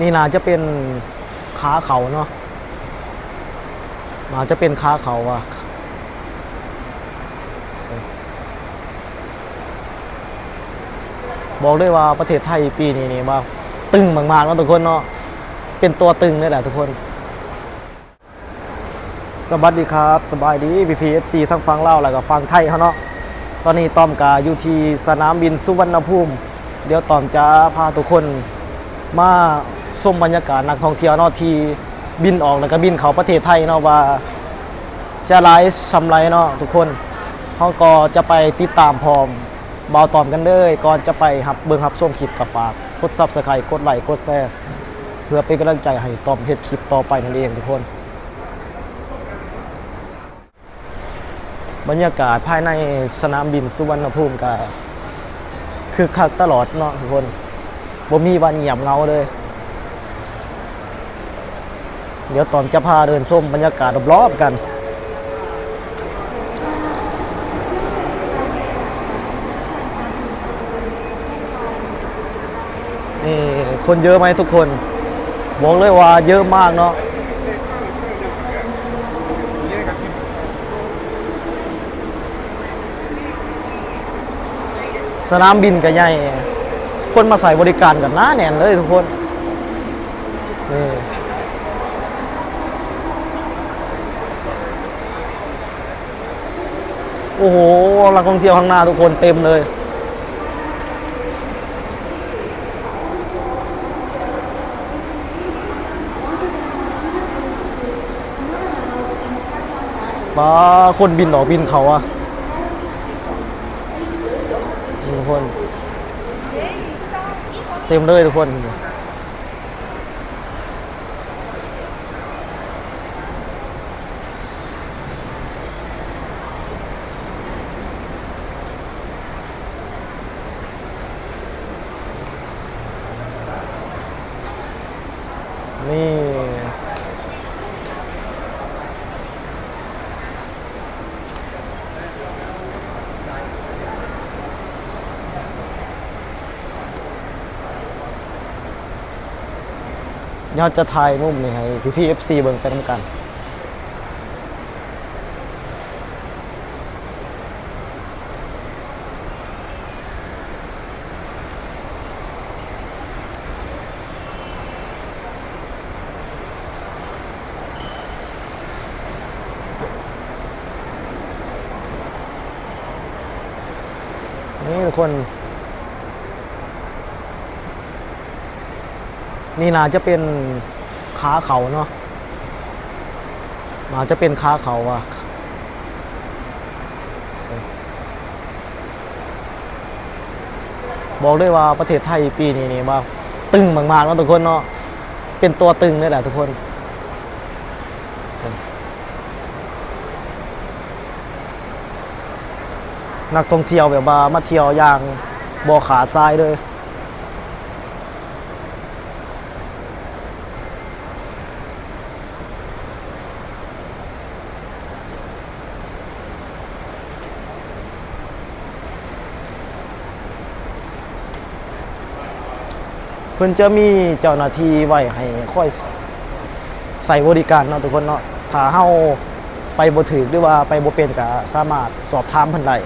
นี่นาจะเป็นขาเขาเนาะนาจะเป็นขาเขาอะบอกได้ว่าประเทศไทยปีนี้นี่ว่าตึงมากๆเนาะทุกคนเนาะเป็นตัวตึงนี่แหละทุกคน สวัสดีครับ สบายดี PPFC ทั้งฟังเล่าแล้วก็ฟังไทยเขาเนาะตอนนี้ต้อมกาอยู่ที่สนามบินสุวรรณภูมิ เดี๋ยวต้อมจะพาทุกคนมา ชมบรรยากาศนักท่องเที่ยวเนาะที่บินออกแล้วก็บินเข้าประเทศไทยเนาะว่าจะไลฟ์ชำไรเนาะทุกคนเขาก็จะไปติดตามพร้อมเบาตอมกันเลยก่อนจะไปหับเบิ่งหับส้มคลิปกับฝากกดซับสไครต์กดไลค์กดแชร์เพื่อเป็นกำลังใจให้ตอมเฮ็ดคลิปต่อไปนั่นเองทุกคน บรรยากาศภายในสนามบินสุวรรณภูมิก็คือคักตลอดเนาะทุกคนบ่มีวันเงียบเงาเลย เดี๋ยวตอนจะพาเดินส้มบรรยากาศรอบๆกัน นี่คนเยอะไหมทุกคนบอกเลยว่าเยอะมากเนาะสนามบินก็ใหญ่ คนมาใส่บริการกันหน้าแน่นเลยทุกคนนี่ โอ้โหนักท่องเที่ยวข้างหน้าทุกคนเต็มเลย ป้าคนบินออบินเขาอะทุกคน เต็มเลยทุกคน ยอดจะถ่ายมุมนี่ให้พี่พี่เอฟซีเบิ่งไปน้ำกันนี่ทุกคน นี่นาจะเป็นขาเขาเนาะนาจะเป็นขาเขาอะบอกได้ว่าประเทศไทยปีนี้นี่ว่าตึงมากๆเนาะทุกคนเนาะเป็นตัวตึงนี่แหละทุกคนนักท่องเที่ยวแบบว่ามาเที่ยวอย่างบ่อขาดทรายเลย เพิ่นจะมีเจ้าหน้าที่ไว้ให้คอยใส่บริการเนาะทุกคนเนาะถ้าเฮาไปบ่ถึกหรือว่าไปบ่เป็นก็สามารถสอบถามเพิ่นได้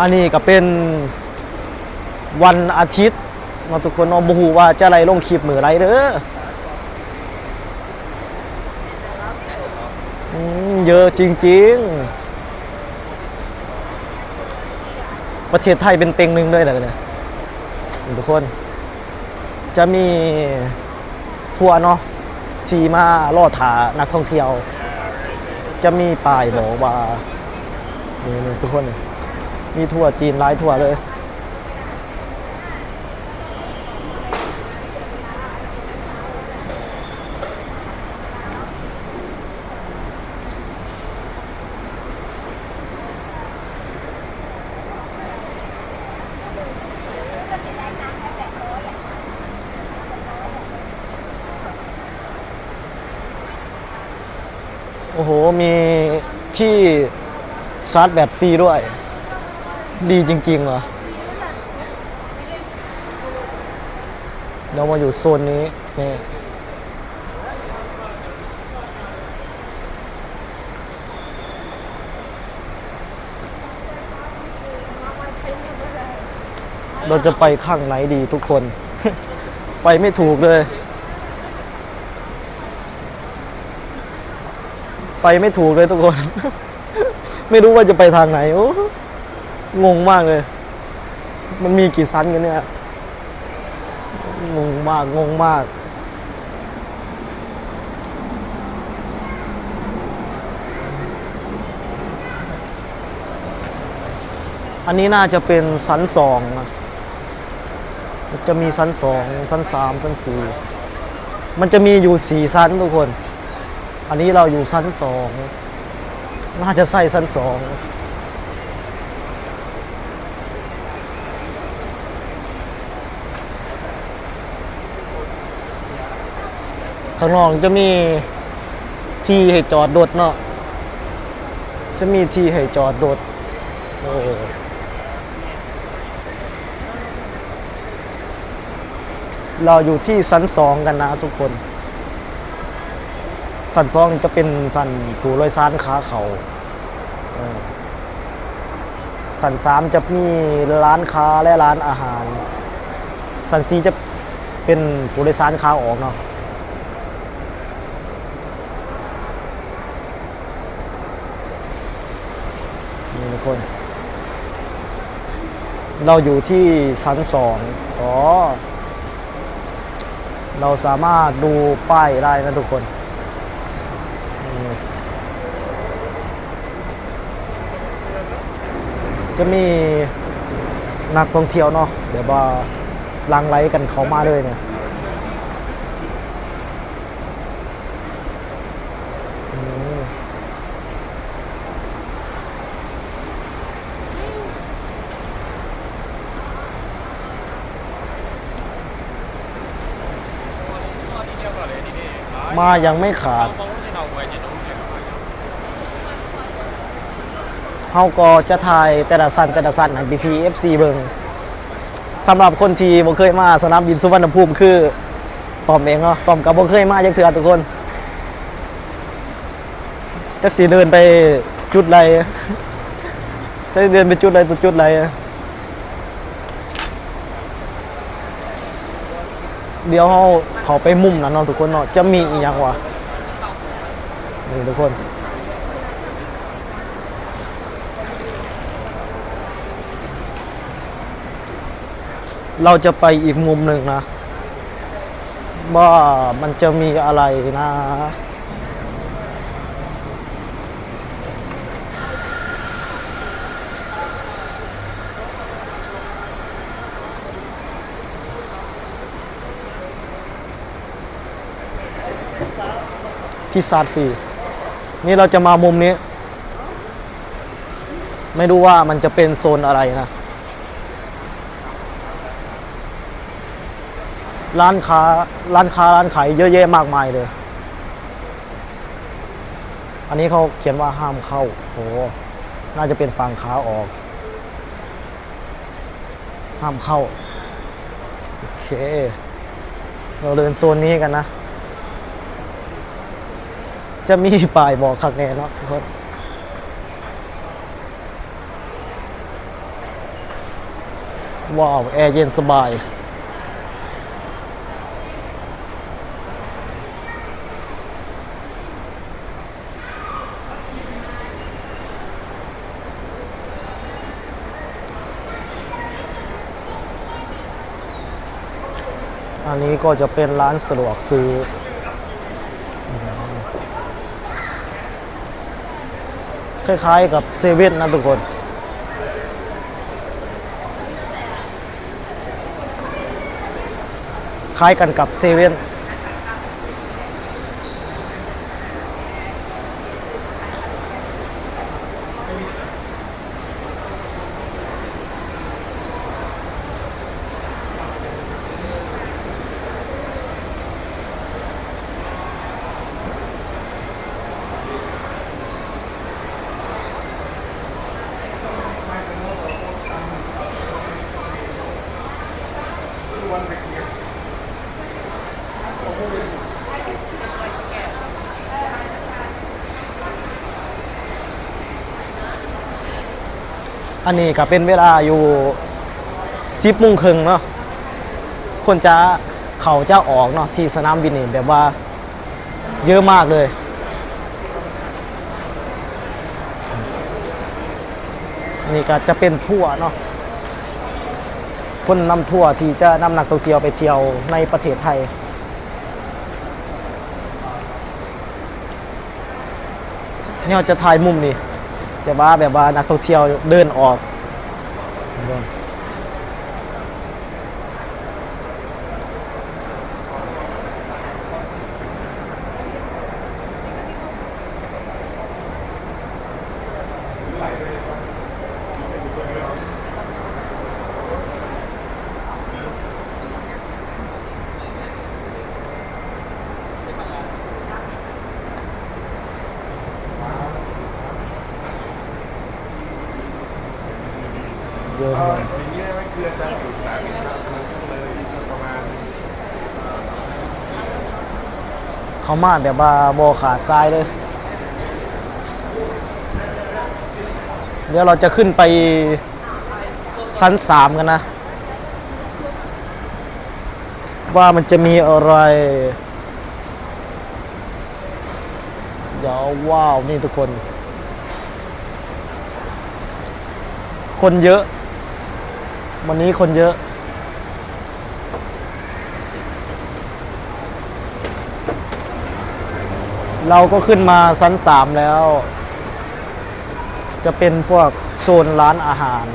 อันนี้ก็เป็นวันอาทิตย์เนาทุกคนเนาะบ่ฮู้ว่าจะไล่ลงคลิปมื้อไรเด้อเยอะจริง ๆ ประเทศไทยเป็นเต็งหนึ่งด้วยนะเนี่ยทุกคน จะมีทัวร์เนาะที่มาล่อถานักท่องเที่ยว จะมีป้ายบอกว่านี่ทุกคนนี่ มีถั่วจีนหลายถั่วเลย โอ้โห มีที่ชาร์จแบบซีด้วย ดีจริงๆเหรอเรามาอยู่โซนนี้นี่เราจะไปข้างไหนดีทุกคน ไปไม่ถูกเลย ไปไม่ถูกเลยทุกคน ไม่รู้ว่าจะไปทางไหนโอ้ งงมากเลย มันมีกี่ชั้นกันเนี่ย งงมาก งงมาก อันนี้น่าจะเป็นชั้นสองนะมันจะมีชั้นสองชั้นสามชั้นสี่มันจะมีอยู่สี่ชั้นทุกคน อันนี้เราอยู่ชั้นสอง น่าจะใส่ชั้นสอง ข้างนอกจะมีที่ให้จอดรถเนาะจะมีที่ให้จอดรถโอ้เราอยู่ที่ชั้นสองกันนะทุกคนสันซองจะเป็นสันผูลอยซานขาเขาสันสามจะมีร้านค้าและร้านอาหารสันสีจะเป็นผูลอยซานขาออกเนาะ นี่ทุก คน เราอยู่ที่ชั้นสองอ๋อ เราสามารถดูป้ายได้นะทุกคน จะมีนักท่องเที่ยวเนาะเดี๋ยวว่าลังไลกันเขามาเลยเนี่ยอืม มายังไม่ขาดเฮาก็จะถ่ายแต่ละสันแต่ละสันให้ BP FC เบิงสำหรับคนที่บ่เคยมาสนามบินสุวรรณภูมิคือตอมเองเนาะตอมก็บ่เคยมาจักเทื่อทุกคนจักสิเดินไปจุดใดจะเดินไปจุดใดตัวจุดใด เดี๋ยวเขาเขาไปมุมนั้นเนาะทุกคนเนาะจะมีอีกอย่างวะนี่ทุกคนเราจะไปอีกมุมหนึ่งนะ ว่ามันจะมีอะไรนะ ที่ซาดฟรีนี่เราจะมามุมนี้ ไม่รู้ว่ามันจะเป็นโซนอะไรนะ ร้านค้าร้านค้าร้านขายเยอะแยะมากมายเลย อันนี้เขาเขียนว่าห้ามเข้าโหน่าจะเป็นฝั่งขาออก ห้ามเข้า โอเค เราเดินโซนนี้กันนะ จะมีป้ายบอกขักแน่เนาะทุกคนว้าว แอร์เย็นสบาย อันนี้ก็จะเป็นร้านสะดวกซื้อม คล้ายๆกับเซเว่นนะทุกคน คล้ายกันกับเซเว่น อันนี้ก็เป็นเวลาอยู่สิบโมงครึ่งเนาะคนจะเขาจะออกเนาะที่สนามบินนี่แบบว่าเยอะมากเลย นี่ก็จะเป็นทัวเนาะคนนำทัวที่จะนำนักท่องเที่ยวไปเที่ยวในประเทศไทยเนี่ยจะถ่ายมุมนี่ จะว่าแบบว่านักท่องเที่ยวเดินออก ยอะเลยอย่างนี้ได้ไหมคืออาจารย์สื่อสารนะครับมันเลยประมาณเขามาแบบว่าโบขาดซ้ายเลย เดี๋ยวเราจะขึ้นไปชั้นสามกันนะ ว่ามันจะมีอะไร เดี๋ยวว้าว นี่ทุกคน คนเยอะ วันนี้คนเยอะ เราก็ขึ้นมาชั้นสามแล้ว จะเป็นพวกโซนร้านอาหาร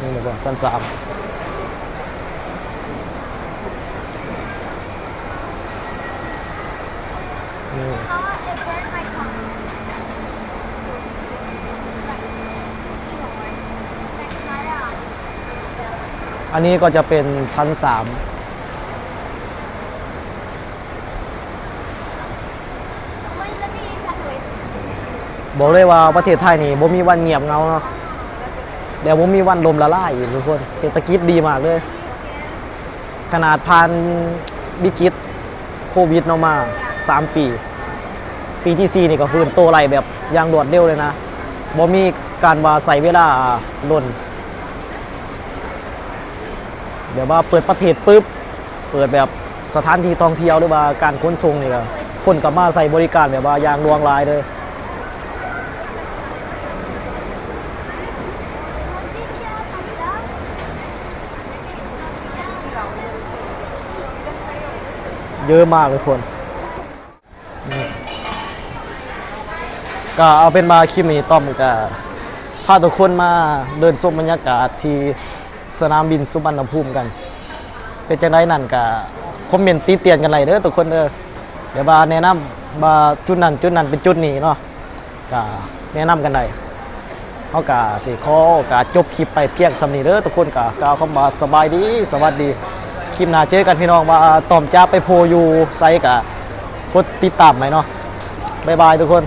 นี่นะครับชั้นสามนี่ อันนี้ก็จะเป็นชั้นสามบอกเลยว่าประเทศไทยนี่บ่มีวันเงียบเงาเนาะเดี๋ยวบ่มีวันลมละลายอีกทุกคน เศรษฐกิจดีมากเลย ขนาดผ่านวิกฤตโควิดเนาะมา 3 ปี ปีที่ 4 นี่ก็ฟื้นโตไรแบบอย่างรวดเร็วเลยนะบ่มีการว่าใส่เวลาล่น เดี๋ยวว่าเปิดประเทศปุ๊บ เปิดแบบสถานที่ท่องเที่ยวหรือว่าการขนส่งนี่ก็คนก็มาใส่บริการแบบว่ายางรวงรายเลยเยอะมากเลยคน ก็เอาเป็นมาคลิปนี้ต้อมก็พาทุกคนมาเดินชมบรรยากาศที่ สนามบินสุวรรณภูมิกัน เป็นจังไดนั่นก็คอมเมนต์ตีเตียนกันไรเด้อทุกคนเด้อเดี๋ยวบาแนะนำบาจุดนั้นจุดนั้นเป็นจุดนี้เนาะก็แนะนำกันได้เขากะสิขอโอกาจบคลิปไปเพียงสำนีเด้อทุกคนกะกล่าวคำว่าสบายดีสวัสดีคลิปหน้าเจอกันพี่น้องว่าตอมจ้าไปโพอยู่ไซกะกดติดตามไหมเนาะบ๊ายบายทุกคน